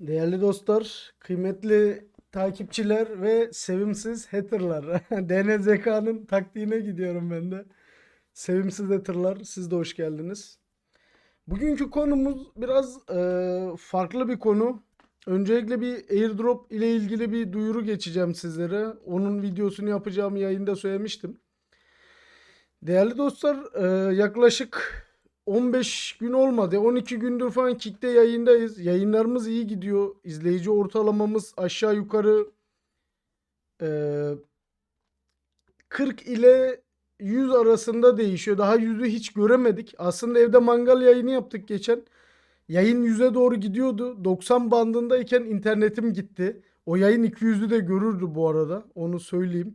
Değerli dostlar, kıymetli takipçiler ve sevimsiz haterlar. DNZK'nın taktiğine gidiyorum ben de. Sevimsiz haterlar, siz de hoş geldiniz. Bugünkü konumuz biraz e, farklı bir konu. Öncelikle bir airdrop ile ilgili bir duyuru geçeceğim sizlere. Onun videosunu yapacağımı yayında söylemiştim. Değerli dostlar, e, yaklaşık 15 gün olmadı. 12 gündür falan Kick'te yayındayız. Yayınlarımız iyi gidiyor. İzleyici ortalamamız aşağı yukarı eee, 40 ile 100 arasında değişiyor. Daha 100'ü hiç göremedik. Aslında evde mangal yayını yaptık geçen. Yayın 100'e doğru gidiyordu. 90 bandındayken internetim gitti. O yayın 200'ü de görürdü bu arada. Onu söyleyeyim.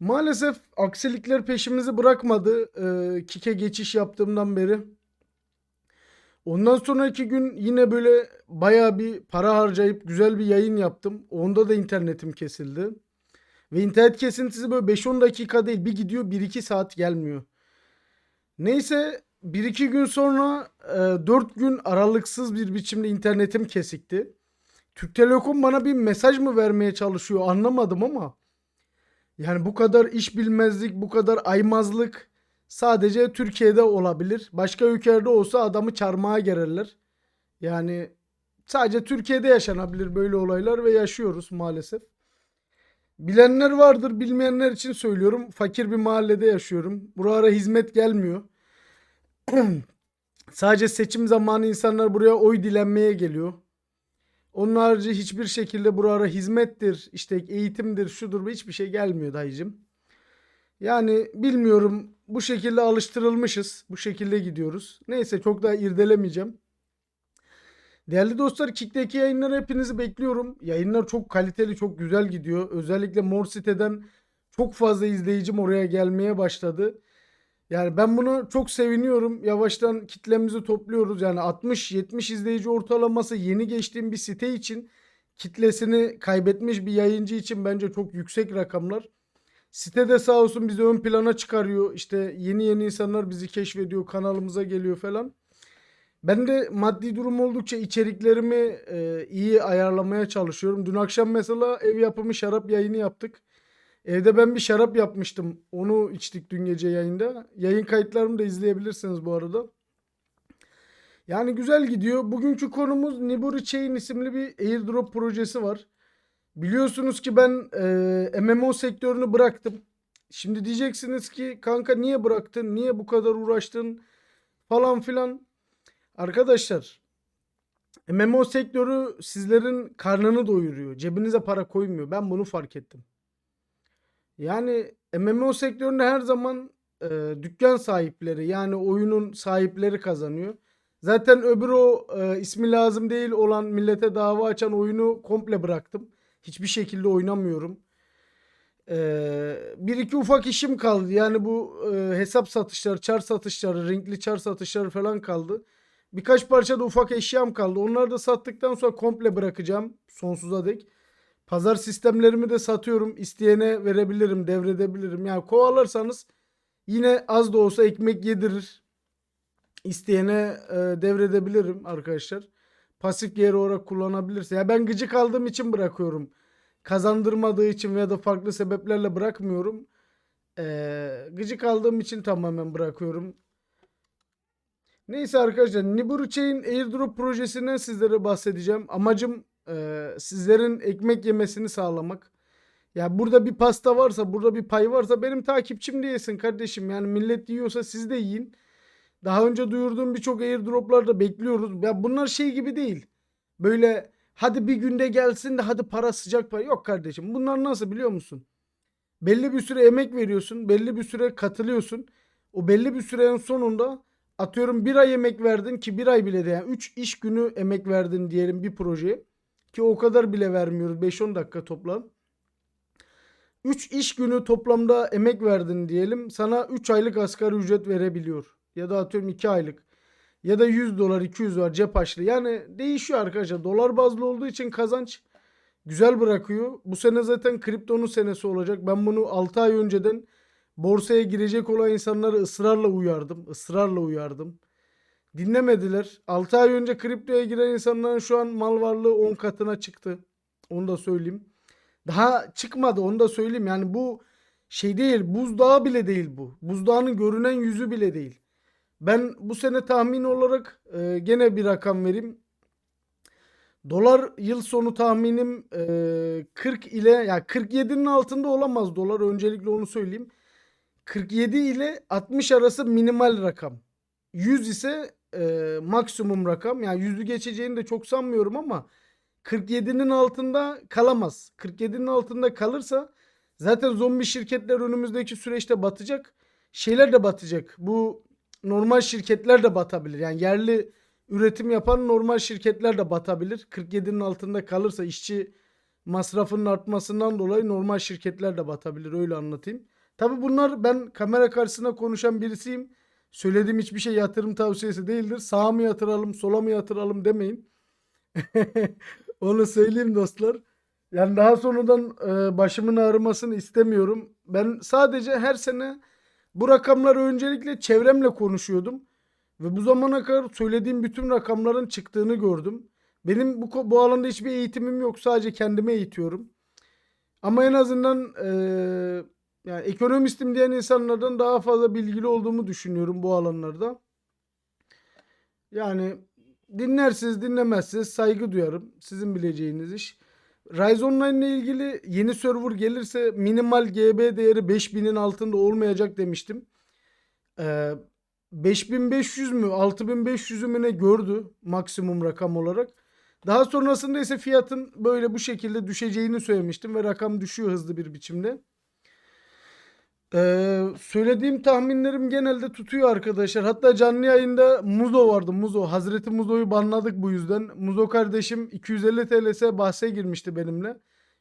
Maalesef aksilikler peşimizi bırakmadı. Ee, Kike geçiş yaptığımdan beri. Ondan sonraki gün yine böyle bayağı bir para harcayıp güzel bir yayın yaptım. Onda da internetim kesildi. Ve internet kesintisi böyle 5-10 dakika değil. Bir gidiyor 1-2 saat gelmiyor. Neyse 1-2 gün sonra e, 4 gün aralıksız bir biçimde internetim kesikti. Türk Telekom bana bir mesaj mı vermeye çalışıyor anlamadım ama. Yani bu kadar iş bilmezlik, bu kadar aymazlık sadece Türkiye'de olabilir. Başka ülkelerde olsa adamı çarmıha gererler. Yani sadece Türkiye'de yaşanabilir böyle olaylar ve yaşıyoruz maalesef. Bilenler vardır, bilmeyenler için söylüyorum. Fakir bir mahallede yaşıyorum. Buralara hizmet gelmiyor. Sadece seçim zamanı insanlar buraya oy dilenmeye geliyor. Onun harici hiçbir şekilde buralara hizmettir, işte eğitimdir, şudur hiçbir şey gelmiyor dayıcım. Yani bilmiyorum bu şekilde alıştırılmışız. Bu şekilde gidiyoruz. Neyse çok daha irdelemeyeceğim. Değerli dostlar Kick'teki yayınları hepinizi bekliyorum. Yayınlar çok kaliteli, çok güzel gidiyor. Özellikle Mor Site'den çok fazla izleyicim oraya gelmeye başladı. Yani ben bunu çok seviniyorum. Yavaştan kitlemizi topluyoruz. Yani 60-70 izleyici ortalaması yeni geçtiğim bir site için kitlesini kaybetmiş bir yayıncı için bence çok yüksek rakamlar. Site de sağ olsun bizi ön plana çıkarıyor. İşte yeni yeni insanlar bizi keşfediyor, kanalımıza geliyor falan. Ben de maddi durum oldukça içeriklerimi e, iyi ayarlamaya çalışıyorum. Dün akşam mesela ev yapımı şarap yayını yaptık. Evde ben bir şarap yapmıştım. Onu içtik dün gece yayında. Yayın kayıtlarımı da izleyebilirsiniz bu arada. Yani güzel gidiyor. Bugünkü konumuz Niburi Chain isimli bir airdrop projesi var. Biliyorsunuz ki ben e, MMO sektörünü bıraktım. Şimdi diyeceksiniz ki kanka niye bıraktın? Niye bu kadar uğraştın? Falan filan. Arkadaşlar MMO sektörü sizlerin karnını doyuruyor. Cebinize para koymuyor. Ben bunu fark ettim. Yani MMO sektöründe her zaman e, dükkan sahipleri yani oyunun sahipleri kazanıyor. Zaten öbür o e, ismi lazım değil olan millete dava açan oyunu komple bıraktım. Hiçbir şekilde oynamıyorum. E, bir iki ufak işim kaldı. Yani bu e, hesap satışları, çar satışları, renkli çar satışları falan kaldı. Birkaç parça da ufak eşyam kaldı. Onları da sattıktan sonra komple bırakacağım sonsuza dek. Pazar sistemlerimi de satıyorum. İsteyene verebilirim, devredebilirim. Yani kovalarsanız yine az da olsa ekmek yedirir. İsteyene e, devredebilirim arkadaşlar. Pasif gelir olarak kullanabilirsin. Ya ben gıcık aldığım için bırakıyorum. Kazandırmadığı için veya da farklı sebeplerle bırakmıyorum. E, gıcık aldığım için tamamen bırakıyorum. Neyse arkadaşlar Niburu Chain Airdrop projesinden sizlere bahsedeceğim. Amacım e, sizlerin ekmek yemesini sağlamak. Ya burada bir pasta varsa, burada bir pay varsa benim takipçim de yesin kardeşim. Yani millet yiyorsa siz de yiyin. Daha önce duyurduğum birçok airdroplar da bekliyoruz. Ya bunlar şey gibi değil. Böyle hadi bir günde gelsin de hadi para sıcak para. Yok kardeşim. Bunlar nasıl biliyor musun? Belli bir süre emek veriyorsun. Belli bir süre katılıyorsun. O belli bir sürenin sonunda atıyorum bir ay emek verdin ki bir ay bile değil. Yani 3 iş günü emek verdin diyelim bir projeye. Ki o kadar bile vermiyoruz. 5-10 dakika toplam. 3 iş günü toplamda emek verdin diyelim. Sana 3 aylık asgari ücret verebiliyor. Ya da atıyorum 2 aylık. Ya da 100 dolar 200 var cep açlı. Yani değişiyor arkadaşlar. Dolar bazlı olduğu için kazanç güzel bırakıyor. Bu sene zaten kriptonun senesi olacak. Ben bunu 6 ay önceden borsaya girecek olan insanları ısrarla uyardım. Israrla uyardım. Dinlemediler. 6 ay önce kriptoya giren insanların şu an mal varlığı 10 katına çıktı. Onu da söyleyeyim. Daha çıkmadı onu da söyleyeyim. Yani bu şey değil buzdağı bile değil bu. Buzdağının görünen yüzü bile değil. Ben bu sene tahmin olarak e, gene bir rakam vereyim. Dolar yıl sonu tahminim e, 40 ile ya yani 47'nin altında olamaz dolar öncelikle onu söyleyeyim. 47 ile 60 arası minimal rakam. 100 ise e, maksimum rakam. Yani 100'ü geçeceğini de çok sanmıyorum ama 47'nin altında kalamaz. 47'nin altında kalırsa zaten zombi şirketler önümüzdeki süreçte batacak. Şeyler de batacak. Bu normal şirketler de batabilir. Yani yerli üretim yapan normal şirketler de batabilir. 47'nin altında kalırsa işçi masrafının artmasından dolayı normal şirketler de batabilir. Öyle anlatayım. Tabi bunlar ben kamera karşısına konuşan birisiyim. Söylediğim hiçbir şey yatırım tavsiyesi değildir. Sağa mı yatıralım, sola mı yatıralım demeyin. Onu söyleyeyim dostlar. Yani daha sonradan e, başımın ağrımasını istemiyorum. Ben sadece her sene bu rakamları öncelikle çevremle konuşuyordum. Ve bu zamana kadar söylediğim bütün rakamların çıktığını gördüm. Benim bu, bu alanda hiçbir eğitimim yok. Sadece kendime eğitiyorum. Ama en azından e, yani ekonomistim diyen insanlardan daha fazla bilgili olduğumu düşünüyorum bu alanlarda. Yani dinlersiniz dinlemezsiniz saygı duyarım. Sizin bileceğiniz iş. Rise Online ile ilgili yeni server gelirse minimal GB değeri 5000'in altında olmayacak demiştim. Ee, 5500 mü 6500'ü mü ne gördü maksimum rakam olarak. Daha sonrasında ise fiyatın böyle bu şekilde düşeceğini söylemiştim ve rakam düşüyor hızlı bir biçimde. Ee, söylediğim tahminlerim genelde tutuyor arkadaşlar. Hatta canlı yayında Muzo vardı. Muzo. Hazreti Muzo'yu banladık bu yüzden. Muzo kardeşim 250 TLS bahse girmişti benimle.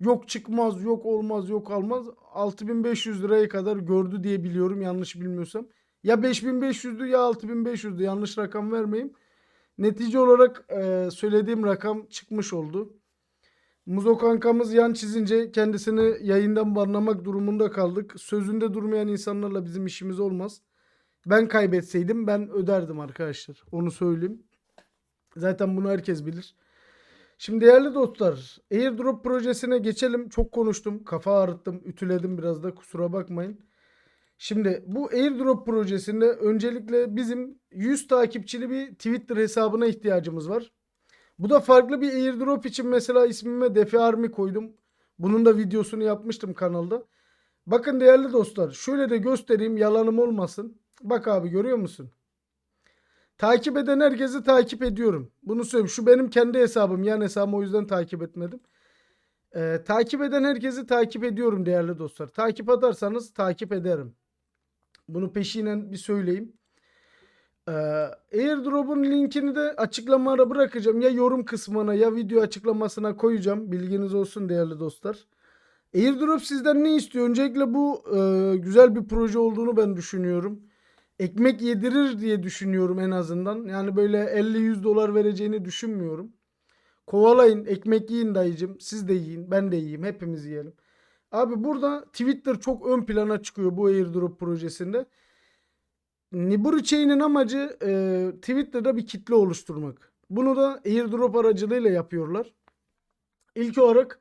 Yok çıkmaz, yok olmaz, yok almaz. 6500 liraya kadar gördü diye biliyorum yanlış bilmiyorsam. Ya 5500'dü ya 6500'dü yanlış rakam vermeyeyim. Netice olarak e, söylediğim rakam çıkmış oldu. Muzo kankamız yan çizince kendisini yayından banlamak durumunda kaldık. Sözünde durmayan insanlarla bizim işimiz olmaz. Ben kaybetseydim ben öderdim arkadaşlar. Onu söyleyeyim. Zaten bunu herkes bilir. Şimdi değerli dostlar, Airdrop projesine geçelim. Çok konuştum, kafa ağrıttım, ütüledim biraz da kusura bakmayın. Şimdi bu Airdrop projesinde öncelikle bizim 100 takipçili bir Twitter hesabına ihtiyacımız var. Bu da farklı bir airdrop için mesela ismime Defi Army koydum. Bunun da videosunu yapmıştım kanalda. Bakın değerli dostlar şöyle de göstereyim yalanım olmasın. Bak abi görüyor musun? Takip eden herkesi takip ediyorum. Bunu söyleyeyim. Şu benim kendi hesabım. Yan hesabım o yüzden takip etmedim. Ee, takip eden herkesi takip ediyorum değerli dostlar. Takip atarsanız takip ederim. Bunu peşinen bir söyleyeyim. Ee, Airdrop'un linkini de açıklamalara bırakacağım. Ya yorum kısmına ya video açıklamasına koyacağım. Bilginiz olsun değerli dostlar. Airdrop sizden ne istiyor? Öncelikle bu e, güzel bir proje olduğunu ben düşünüyorum. Ekmek yedirir diye düşünüyorum en azından. Yani böyle 50-100 dolar vereceğini düşünmüyorum. Kovalayın, ekmek yiyin dayıcım. Siz de yiyin, ben de yiyeyim, hepimiz yiyelim. Abi burada Twitter çok ön plana çıkıyor bu airdrop projesinde. Niburu Chain'in amacı e, Twitter'da bir kitle oluşturmak. Bunu da airdrop aracılığıyla yapıyorlar. İlk olarak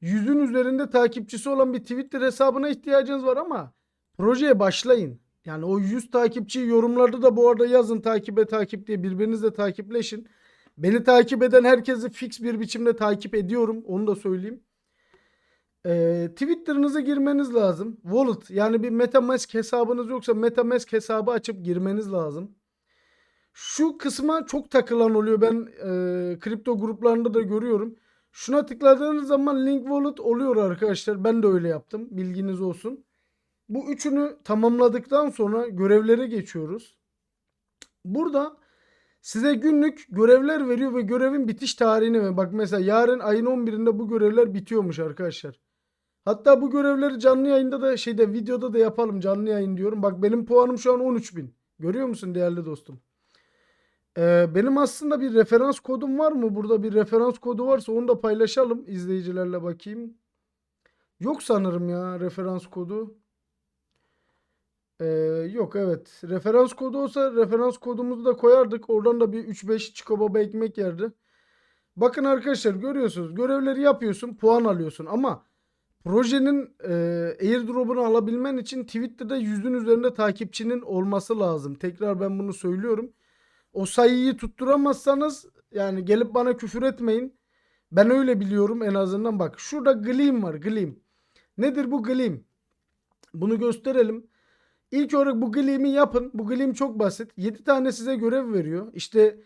yüzün üzerinde takipçisi olan bir Twitter hesabına ihtiyacınız var ama projeye başlayın. Yani o 100 takipçiyi yorumlarda da bu arada yazın takibe takip diye birbirinizle takipleşin. Beni takip eden herkesi fix bir biçimde takip ediyorum. Onu da söyleyeyim. Ee, Twitter'ınıza girmeniz lazım. Wallet yani bir MetaMask hesabınız yoksa MetaMask hesabı açıp girmeniz lazım. Şu kısma çok takılan oluyor. Ben e, kripto gruplarında da görüyorum. Şuna tıkladığınız zaman link wallet oluyor arkadaşlar. Ben de öyle yaptım. Bilginiz olsun. Bu üçünü tamamladıktan sonra görevlere geçiyoruz. Burada size günlük görevler veriyor ve görevin bitiş tarihini ve bak mesela yarın ayın 11'inde bu görevler bitiyormuş arkadaşlar. Hatta bu görevleri canlı yayında da şeyde videoda da yapalım canlı yayın diyorum. Bak benim puanım şu an 13.000. Görüyor musun değerli dostum? Ee, benim aslında bir referans kodum var mı? Burada bir referans kodu varsa onu da paylaşalım izleyicilerle bakayım. Yok sanırım ya referans kodu. Ee, yok evet. Referans kodu olsa referans kodumuzu da koyardık. Oradan da bir 3-5 çiko baba ekmek yerdi. Bakın arkadaşlar görüyorsunuz. Görevleri yapıyorsun. Puan alıyorsun. Ama projenin e, airdrop'unu alabilmen için Twitter'da yüzün üzerinde takipçinin olması lazım. Tekrar ben bunu söylüyorum. O sayıyı tutturamazsanız yani gelip bana küfür etmeyin. Ben öyle biliyorum en azından. Bak şurada Gleam var. Gleam. Nedir bu Gleam? Bunu gösterelim. İlk olarak bu Gleam'i yapın. Bu Gleam çok basit. 7 tane size görev veriyor. İşte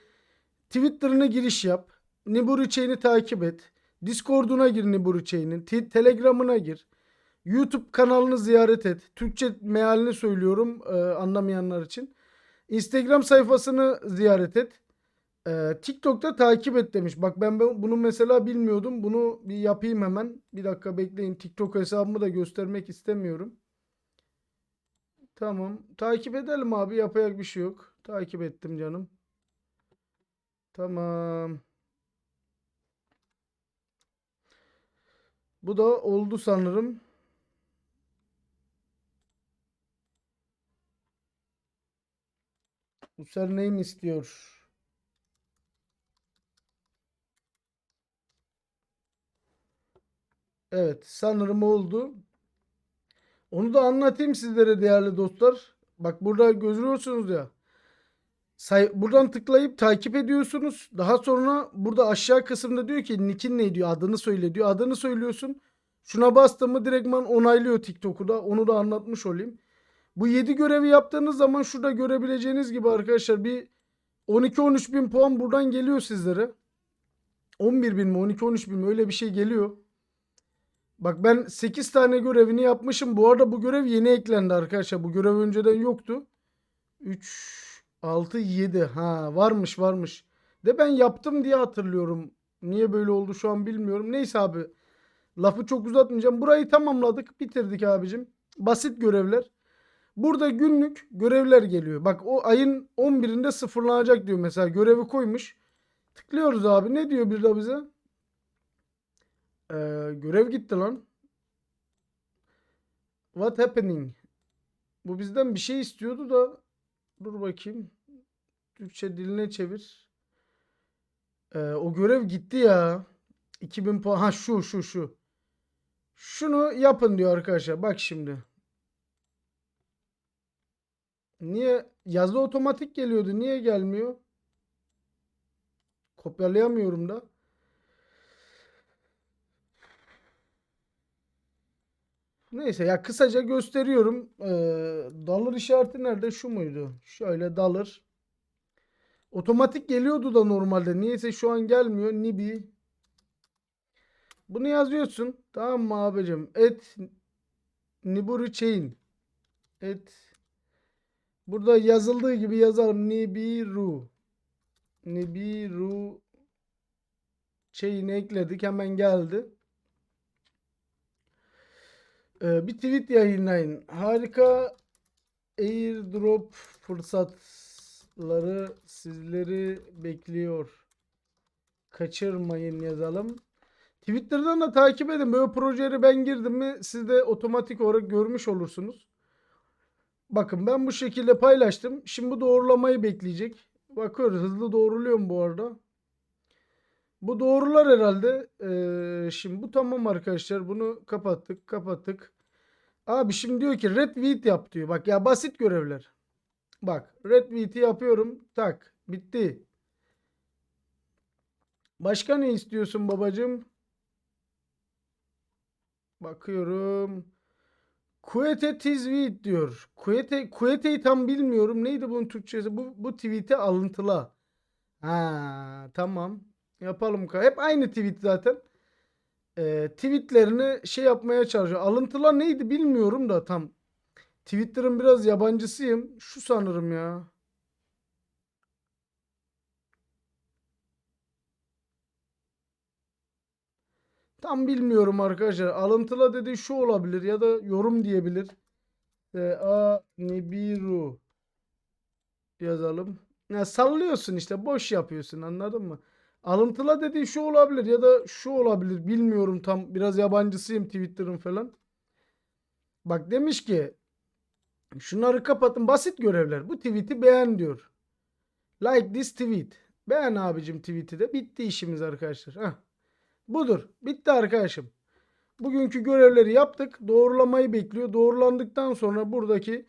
Twitter'ına giriş yap. Niburi Chain'i takip et. Discord'una gir. Te- Telegram'ına gir. YouTube kanalını ziyaret et. Türkçe mealini söylüyorum e, anlamayanlar için. Instagram sayfasını ziyaret et. E, TikTok'ta takip et demiş. Bak ben bu- bunu mesela bilmiyordum. Bunu bir yapayım hemen. Bir dakika bekleyin. TikTok hesabımı da göstermek istemiyorum. Tamam. Takip edelim abi. Yapacak bir şey yok. Takip ettim canım. Tamam. Bu da oldu sanırım. Username istiyor. Evet, sanırım oldu. Onu da anlatayım sizlere değerli dostlar. Bak burada görüyorsunuz ya. Say buradan tıklayıp takip ediyorsunuz. Daha sonra burada aşağı kısımda diyor ki nick'in ne diyor adını söyle diyor. Adını söylüyorsun. Şuna bastın mı direktman onaylıyor TikTok'u da. Onu da anlatmış olayım. Bu 7 görevi yaptığınız zaman şurada görebileceğiniz gibi arkadaşlar bir 12-13 bin puan buradan geliyor sizlere. 11 bin mi 12-13 bin mi öyle bir şey geliyor. Bak ben 8 tane görevini yapmışım. Bu arada bu görev yeni eklendi arkadaşlar. Bu görev önceden yoktu. 3, 6, 7. Ha varmış varmış. De ben yaptım diye hatırlıyorum. Niye böyle oldu şu an bilmiyorum. Neyse abi. Lafı çok uzatmayacağım. Burayı tamamladık. Bitirdik abicim. Basit görevler. Burada günlük görevler geliyor. Bak o ayın 11'inde sıfırlanacak diyor mesela. Görevi koymuş. Tıklıyoruz abi. Ne diyor bir de bize? Ee, görev gitti lan. What happening? Bu bizden bir şey istiyordu da dur bakayım. Türkçe diline çevir. Ee, o görev gitti ya. 2000 puan. Ha şu şu şu. Şunu yapın diyor arkadaşlar. Bak şimdi. Niye yazı otomatik geliyordu? Niye gelmiyor? Kopyalayamıyorum da. Neyse ya kısaca gösteriyorum. Ee, dollar işareti nerede? Şu muydu? Şöyle dollar. Otomatik geliyordu da normalde. Niyeyse şu an gelmiyor. Nibi. Bunu yazıyorsun. Tamam mı abicim? Et Niburi Chain. Et Burada yazıldığı gibi yazalım. Nibiru. Nibiru Chain'i ekledik. Hemen geldi. Ee, bir tweet yayınlayın. Harika airdrop fırsatları sizleri bekliyor. Kaçırmayın yazalım. Twitter'dan da takip edin. Böyle projeleri ben girdim mi siz de otomatik olarak görmüş olursunuz. Bakın ben bu şekilde paylaştım. Şimdi bu doğrulamayı bekleyecek. Bakıyoruz hızlı doğruluyor mu bu arada? Bu doğrular herhalde. Ee, şimdi bu tamam arkadaşlar. Bunu kapattık. Kapattık. Abi şimdi diyor ki retweet yap diyor. Bak ya basit görevler. Bak retweet'i yapıyorum. Tak. Bitti. Başka ne istiyorsun babacığım? Bakıyorum. Kuete tweet diyor. Kuete, Kuete'yi tam bilmiyorum. Neydi bunun Türkçesi? Bu, bu tweet'e alıntıla. Ha tamam. Yapalım. Hep aynı tweet zaten. Ee, tweetlerini şey yapmaya çalışıyor. Alıntıla neydi bilmiyorum da tam. Twitter'ın biraz yabancısıyım. Şu sanırım ya. Tam bilmiyorum arkadaşlar. Alıntıla dediği şu olabilir ya da yorum diyebilir. E, a Nibiru yazalım. Ya sallıyorsun işte boş yapıyorsun anladın mı? Alıntıla dediği şu olabilir ya da şu olabilir bilmiyorum tam biraz yabancısıyım Twitter'ın falan. Bak demiş ki Şunları kapatın. Basit görevler. Bu tweet'i beğen diyor. Like this tweet. Beğen abicim tweet'i de. Bitti işimiz arkadaşlar. Heh. Budur. Bitti arkadaşım. Bugünkü görevleri yaptık. Doğrulamayı bekliyor. Doğrulandıktan sonra buradaki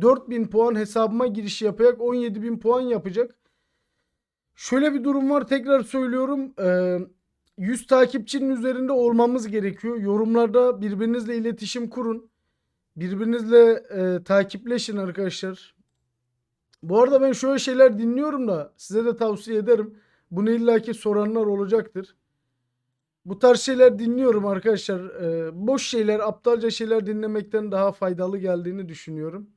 4000 puan hesabıma giriş yapacak. 17000 puan yapacak. Şöyle bir durum var. Tekrar söylüyorum. Ee, 100 takipçinin üzerinde olmamız gerekiyor. Yorumlarda birbirinizle iletişim kurun. Birbirinizle e, takipleşin arkadaşlar. Bu arada ben şöyle şeyler dinliyorum da size de tavsiye ederim. Bunu illaki soranlar olacaktır. Bu tarz şeyler dinliyorum arkadaşlar. Ee, boş şeyler, aptalca şeyler dinlemekten daha faydalı geldiğini düşünüyorum.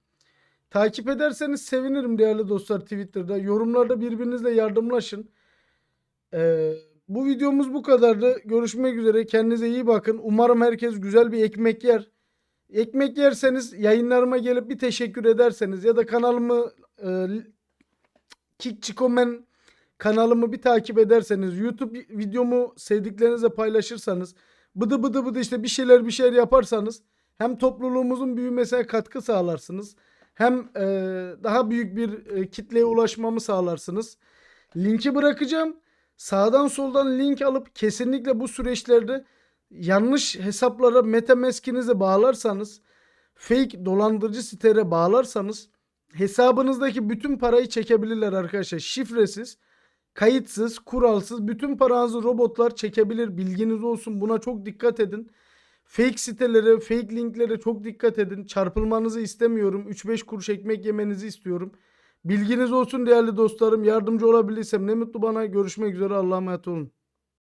Takip ederseniz sevinirim değerli dostlar Twitter'da. Yorumlarda birbirinizle yardımlaşın. Ee, bu videomuz bu kadardı. Görüşmek üzere. Kendinize iyi bakın. Umarım herkes güzel bir ekmek yer. Ekmek yerseniz yayınlarıma gelip bir teşekkür ederseniz ya da kanalımı e, Kikçikomen kanalımı bir takip ederseniz YouTube videomu sevdiklerinizle paylaşırsanız bıdı bıdı bıdı işte bir şeyler bir şeyler yaparsanız hem topluluğumuzun büyümesine katkı sağlarsınız hem e, daha büyük bir e, kitleye ulaşmamı sağlarsınız. Linki bırakacağım. Sağdan soldan link alıp kesinlikle bu süreçlerde yanlış hesaplara MetaMask'inizi bağlarsanız fake dolandırıcı sitelere bağlarsanız hesabınızdaki bütün parayı çekebilirler arkadaşlar. Şifresiz, kayıtsız, kuralsız bütün paranızı robotlar çekebilir. Bilginiz olsun. Buna çok dikkat edin. Fake sitelere, fake linklere çok dikkat edin. Çarpılmanızı istemiyorum. 3-5 kuruş ekmek yemenizi istiyorum. Bilginiz olsun değerli dostlarım. Yardımcı olabilirsem ne mutlu bana. Görüşmek üzere. Allah'a emanet olun.